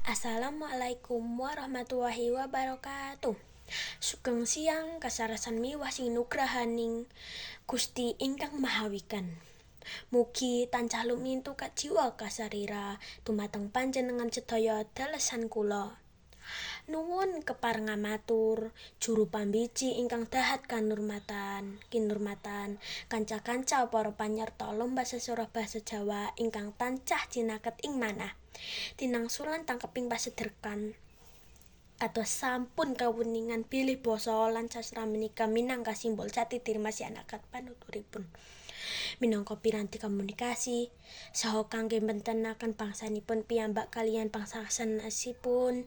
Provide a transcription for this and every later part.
Assalamualaikum warahmatullahi wabarakatuh. Sugeng siang kasarasan miwah sing nugrahaning Gusti ingkang Mahawikan. Mugi tansah lumintu ka jiwa kasarira dumateng panjenengan sedaya dalesan kula. Nuwun keparengan matur juru pambiji ingkang dahat kanurmatan, kinurmatan, kanca-kanca para panyerta lomba sesorah basa Jawa ingkang tancah jinaket ing manah. Tinangsulan tangkeping pasederkan atau sampun kawuningan pilih basa lan sastra menika minangka simbol jati diri masyarakat panuturipun. Minangka piranti komunikasi saha kangge bentenaken bangsanipun piyambak kaliyan bangsa sanesipun.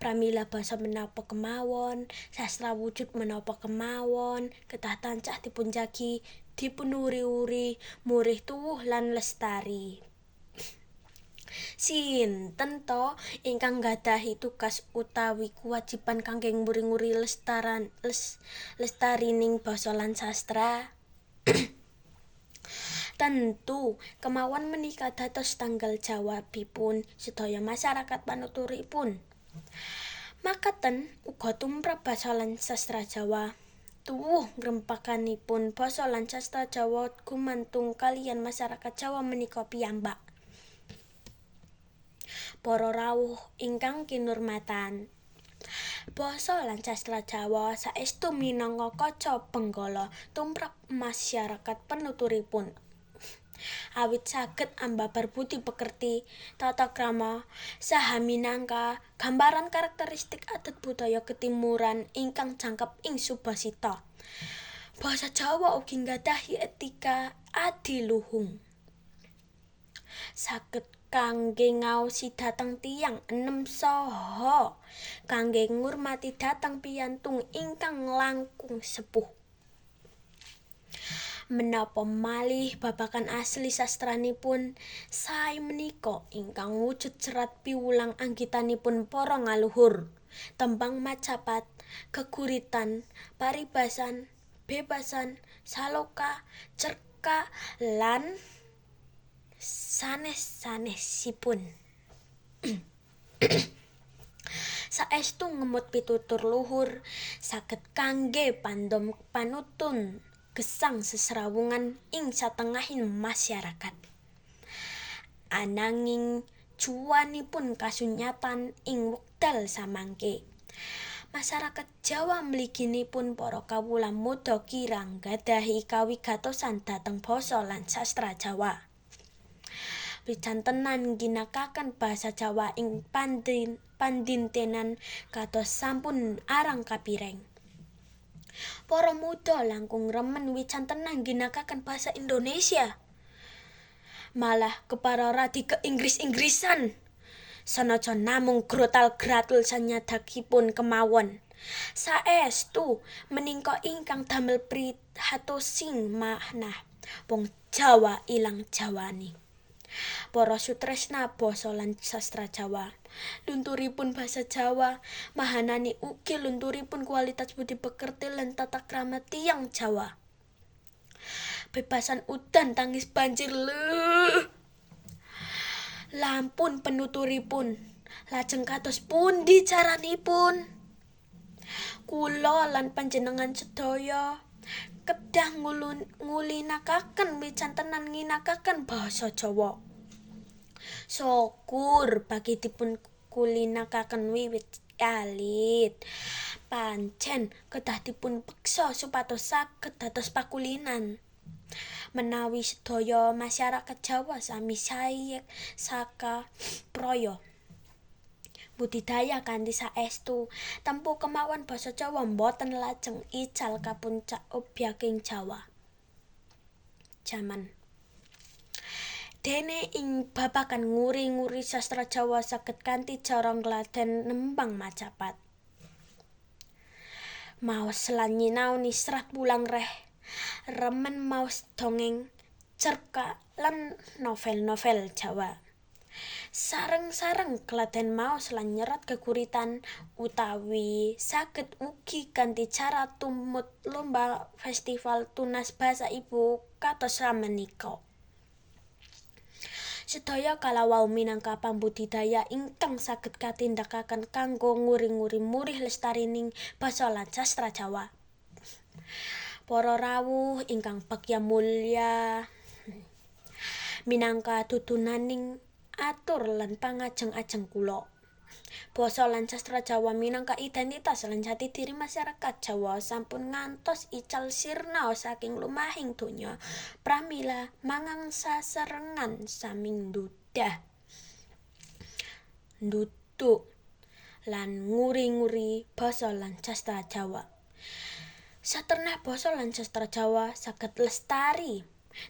Pramila basa menapa kemawon, sastra wujud menapa kemawon, ketah tancah dipunjagi, dipunuri-uri, murih tuwuh lan lestari. Sinten to ingkang gadahi tugas utawi kewajiban kangge nguri-nguri lestaran les, lestarining basa sastra? Tentu kemawon menika dados tanggal jawabipun sedaya masyarakat panuturipun. Makaten uga tumrap basa lan sastra Jawa. Tuwuh ngrempakanipun basa lan sastra Jawa gumantung kaliyan masyarakat Jawa menika piyambak. Para rawuh ingkang kinurmatan. Basa lan sastra Jawa saestu minangka kaca benggala tumrap masyarakat penuturipun awit saged ambabar budi pekerti, tata krama, saha minangka gambaran karakteristik adat budaya ketimuran ingkang jangkep ing subasita. Basa Jawa ugi nggadhahi etika adiluhung. Saged kangge ngaosi dhateng tiyang enem saha kangge ngurmati dhateng piyantung ingkang langkung sepuh. Menapa malih babagan asli sastranipun sae menika ingkang wujud serat piwulang anggitanipun para ngaluhur. Tembang macapat, keguritan, paribasan, bebasan, saloka, cerka, lan sanes-sanesipun. Saestu ngemut pitutur luhur saged kangge pandom panutun gesang sesrawungan ing satengahing masyarakat. Ananging cuwanipun kasunyatan ing wekdal samangke. Masyarakat Jawa mliginipun para kawula muda kirang gadahi kawigatosan dhateng basa lan sastra Jawa. Wicantenan ginakaken basa Jawa ing pandin pandintenan kados sampun arang kapireng. Para muda langkung remen wicantenan ginakaken basa Indonesia. Malah keparara ke Inggris-Inggrisan. Sanajan namung grotal-gratul sanyadakipun kemawon. Saestu meningka ingkang damel prihatosing manah wong Jawa ilang Jawani. Para sutresna basa lan sastra Jawa lunturipun basa Jawa, mahanani ugi lunturipun kualitas budi pekerti lan tata krama tiyang Jawa. Bebasan udan tangis banjir le. Lampun penuturipun, lajeng kados pundi caranipun? Kula lan panjenengan sedaya kedah ngulun ngulinakaken wicantenan nginakaken basa Jawa. Syukur bagi dipun kulinakaken wiwit alit. Pancen kedah dipun peksa supados saged dados pakulinan. Menawi sedaya masyarakat Jawa sami sae saka praya budidaya kanthi saestu tempu kemawon basa Jawa boten lajeng ical kapuncak obyaking Jawa. Jaman Dene ing babagan nguri-nguri sastra Jawa saged kanthi cara ngladen nembang macapat. Maos lan nyinaoni serat wulang reh, remen maos dongeng, cerka lan novel-novel Jawa. Sareng-sareng klaten maos lan nyerat keguritan utawi saged ugi kanthi cara tumut lomba festival tunas basa ibu kados samenika. Sedaya kalawau minangka pambudidaya ingkang saged katindakaken kanggo nguri-nguri murih lestarining basa lan sastra Jawa. Para rawuh ingkang bagya mulya minangka tutunaning atur lan pangajeng-ajeng kula. Basa lan sastra Jawa minangka identitas lan jati diri masyarakat Jawa sampun ngantos ical sirna saking lumahing donya. Pramila mangangsa serengan saming dudah. Ndutuk lan nguri-nguri basa lan sastra Jawa. Saternah basa lan sastra Jawa saged lestari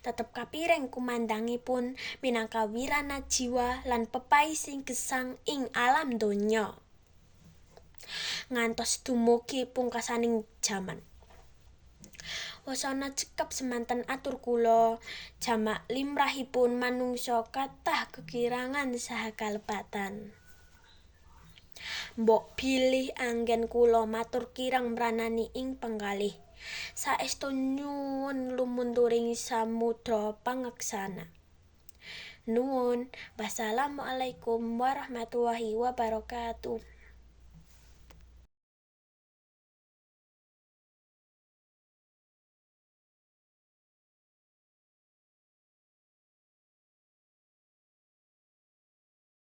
tetep kapireng kumandangipun minangka wirana jiwa lan pepaising gesang ing alam donya. Ngantos dumugi pungkasaning jaman. Wasana cekap semanten atur kula jamak limrahipun manungsa kathah kekirangan saha kalepatan. Mbok bilih anggen kula matur kirang mranani ing penggalih. saestu nyuwun lumunturing samudra pangaksana. Nuwun. Wassalamualaikum warahmatullahi wabarakatuh.